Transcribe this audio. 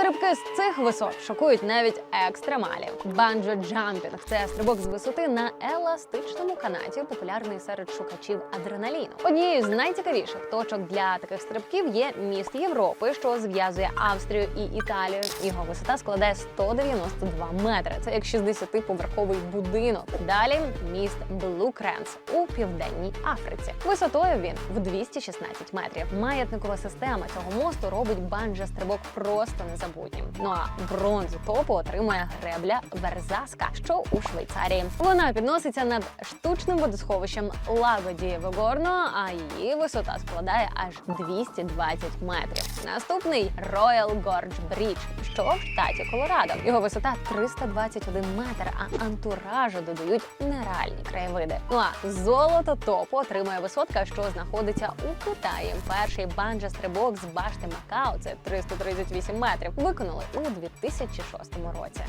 Стрибки з цих висот шокують навіть екстремалів. Банджо джампінг це стрибок з висоти на еластичному канаті, популярний серед шукачів адреналіну. Однією з найцікавіших точок для таких стрибків є міст Європи, що зв'язує Австрію і Італію. Його висота складає 192 метри. Це як 60-поверховий будинок. Далі міст Блу Кренс у південній Африці. Висотою він в 216 метрів. Маятникова система цього мосту робить банджа стрибок просто незабутнім. Ну а бронзу топу отримує гребля Верзаска, що у Швейцарії. Вона підноситься над штучним водосховищем Лаго Вегорно, а її висота складає аж 220 метрів. Наступний Royal Gorge Bridge, що в штаті Колорадо. Його висота 321 метр, а антуражу додають нереальні краєвиди. Ну а золото топу отримує висотка, що знаходиться у Китаї. Перший банджа стрибок з башти Макао це 338 метрів. Виконали у 2006 році.